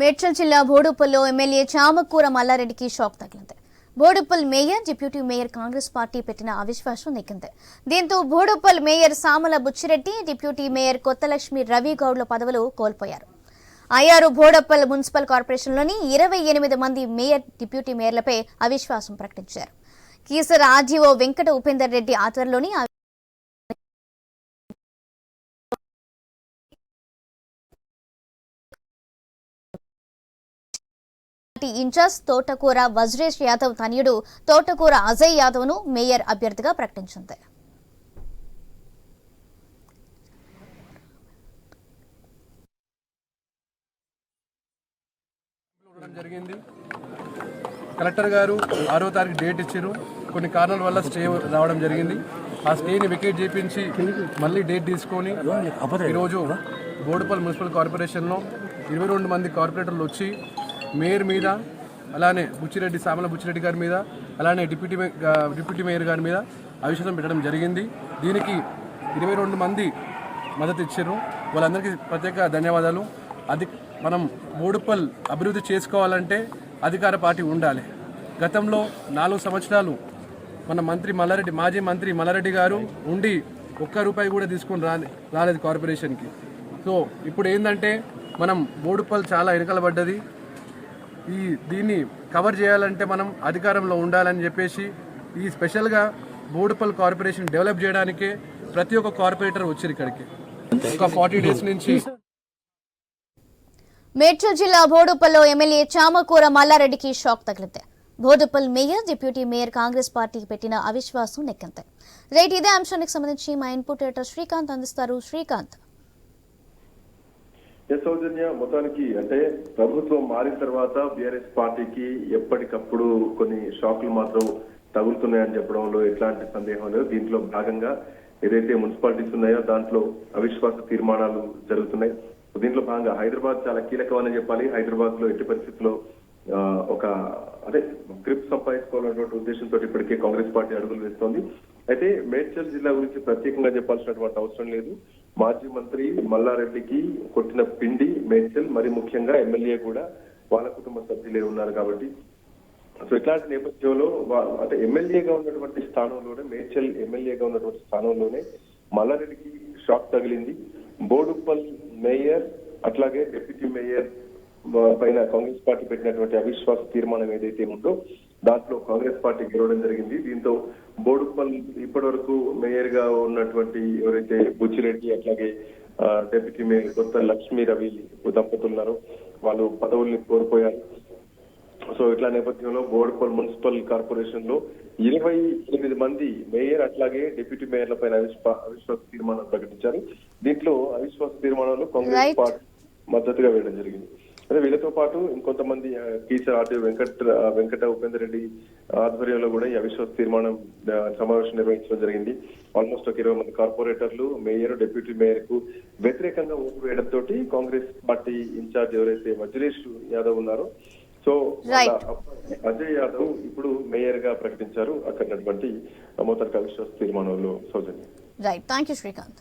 మేడ్చల్ జిల్లా బోడుప్పల్లో ఎమ్మెల్యే చామకూర మల్లారెడ్డికి షాక్ తగిలింది. Boduppal mayor deputy mayor Congress party పెట్టిన అవిశ్వాసం నెగ్గింది. దీంతో Boduppal mayor Samala Buchireddy deputy mayor Kothalakshmi Ravi గౌడ్ల పదవులు కోల్పోయారు. అయ్యారు బోడప్పల్ మున్సిపల్ కార్పొరేషన్లోని ఇరవై ఎనిమిది మంది మేయర్ డిప్యూటీ మేయర్లపై అవిశ్వాసం ప్రకటించారు. కీసర్ ఆర్జీఓ వెంకట ఉపేందర్ రెడ్డి ఆధ్వర్యంలోని ఇన్ఛార్జ్ తోటకూర వజ్రేష్ యాదవ్ తనయుడు తోటకూర అజయ్ యాదవ్ను మేయర్ అభ్యర్థిగా ప్రకటించింది. జరిగింది. కలెక్టర్ గారు ఆరో తారీఖు డేట్ ఇచ్చారు. కొన్ని కారణాల వల్ల స్టే రావడం జరిగింది. ఆ స్టేని వికెట్ చేపించి మళ్ళీ డేట్ తీసుకొని ఈరోజు బోడుపల్ మున్సిపల్ కార్పొరేషన్లో ఇరవై రెండు మంది కార్పొరేటర్లు వచ్చి మేయర్ మీద అలానే బుచ్చిరెడ్డి సామల బుచ్చిరెడ్డి గారి మీద అలానే డిప్యూటీ మే- డిప్యూటీ మేయర్ గారి మీద అవిశ్వాసం పెట్టడం జరిగింది. దీనికి ఇరవై రెండు మంది మద్దతు ఇచ్చారు. వాళ్ళందరికీ ప్రత్యేక ధన్యవాదాలు. అది మనం బోడుపల్ అభివృద్ధి చేసుకోవాలంటే అధికార పార్టీ ఉండాలి. గతంలో నాలుగు సంవత్సరాలు మన మంత్రి మల్లారెడ్డి మాజీ మంత్రి మల్లారెడ్డి గారు ఉండి ఒక్క రూపాయి కూడా తీసుకొని రాలే రాలేదు కార్పొరేషన్కి. సో ఇప్పుడు ఏంటంటే మనం బోడుపల్ చాలా వెనుకలబడ్డది ఈ దీన్ని కవర్ చేయాలంటే మనం అధికారంలో ఉండాలని చెప్పేసి ఈ స్పెషల్గా బోడుపల్ కార్పొరేషన్ డెవలప్ చేయడానికే ప్రతి ఒక్క కార్పొరేటర్ వచ్చారు ఇక్కడికి. ఒక ఫార్టీ డేస్ నుంచి మేడ్చల్ జిల్లా బోడుపల్లో ఎమ్మెల్యే చామకూర మల్లారెడ్డికి షాక్ తగిలింది. Boduppal mayor deputy mayor Congress పార్టీకి పెట్టిన అవిశ్వాసం నెక్కంతే రైట్ ఇదే అంశానికి సంబంధించి మా ఇన్పుట్ శ్రీకాంత్ అందిస్తారు. శ్రీకాంత్ సౌజన్య మొత్తానికి అంటే ప్రభుత్వం మారిన తర్వాత బీఆర్ఎస్ పార్టీకి ఎప్పటికప్పుడు కొన్ని షాకులు మాత్రం తగులుతున్నాయని చెప్పడంలో ఎట్లాంటి సందేహం లేదు. దీంట్లో భాగంగా ఏదైతే మున్సిపాలిటీస్ ఉన్నాయో దాంట్లో అవిశ్వాస తీర్మానాలు జరుగుతున్నాయి. దీంట్లో భాగంగా హైదరాబాద్ చాలా కీలకమని చెప్పాలి. హైదరాబాద్లో ఎట్టి పరిస్థితుల్లో ఒక అదే గ్రిప్ సంపాదించుకోవాలన్నటువంటి ఉద్దేశంతో ఇప్పటికే కాంగ్రెస్ పార్టీ అడుగులు వేస్తోంది. అయితే మేడ్చల్ జిల్లా గురించి ప్రత్యేకంగా చెప్పాల్సినటువంటి అవసరం లేదు. మాజీ మంత్రి మల్లారెడ్డికి కొట్టిన పిండి మేడ్చల్ మరి ముఖ్యంగా ఎమ్మెల్యే కూడా వాళ్ళ కుటుంబ సభ్యులే ఉన్నారు కాబట్టి. సో ఇట్లాంటి నేపథ్యంలో అంటే ఎమ్మెల్యేగా ఉన్నటువంటి స్థానంలోనే మేడ్చల్ ఎమ్మెల్యేగా ఉన్నటువంటి స్థానంలోనే మల్లారెడ్డికి షాక్ తగిలింది. బోడుప్పల్ మేయర్ అట్లాగే డిప్యూటీ మేయర్ పైన కాంగ్రెస్ పార్టీ పెట్టినటువంటి అవిశ్వాస తీర్మానం ఏదైతే ఉందో దాంట్లో కాంగ్రెస్ పార్టీ గెలవడం జరిగింది. దీంతో బోడుప్పల్ ఇప్పటి వరకు మేయర్గా ఉన్నటువంటి ఎవరైతే బుచ్చిరెడ్డి అట్లాగే డిప్యూటీ మేయర్ కొత్త లక్ష్మీ రవి దంపతులు ఉన్నారో వాళ్ళు పదవుల్ని కోల్పోయారు. సో ఇట్లా నేపథ్యంలో బోర్డుపల్ మున్సిపల్ కార్పొరేషన్లో ఇరవై ఎనిమిది మంది మేయర్ అట్లాగే డిప్యూటీ మేయర్ల పైన అవిశ్వా- అవిశ్వాస తీర్మానం ప్రకటించారు. దీంట్లో అవిశ్వాస తీర్మానంలో కాంగ్రెస్. పార్టీ మద్దతుగా వేయడం జరిగింది. అదే వీళ్ళతో పాటు ఇంకొంతమంది teacher R T Venkata Venkata Upender Reddy ఆధ్వర్యంలో కూడా ఈ అవిశ్వాస తీర్మానం సమావేశం నిర్వహించడం జరిగింది. ఆల్మోస్ట్ ఒక ఇరవై మంది కార్పొరేటర్లు మేయర్ డిప్యూటీ మేయర్కు వ్యతిరేకంగా ఓటు వేయడంతో కాంగ్రెస్ పార్టీ ఇన్ఛార్జ్ ఎవరైతే వజ్రేష్ యాదవ్ ఉన్నారో సో అజయ్ యాదవ్ ఇప్పుడు మేయర్గా ప్రకటించారు. అక్కడ ఉన్నటువంటి మొత్తం అవిశ్వాస తీర్మానంలో Soujanya. Right thank you Srikanth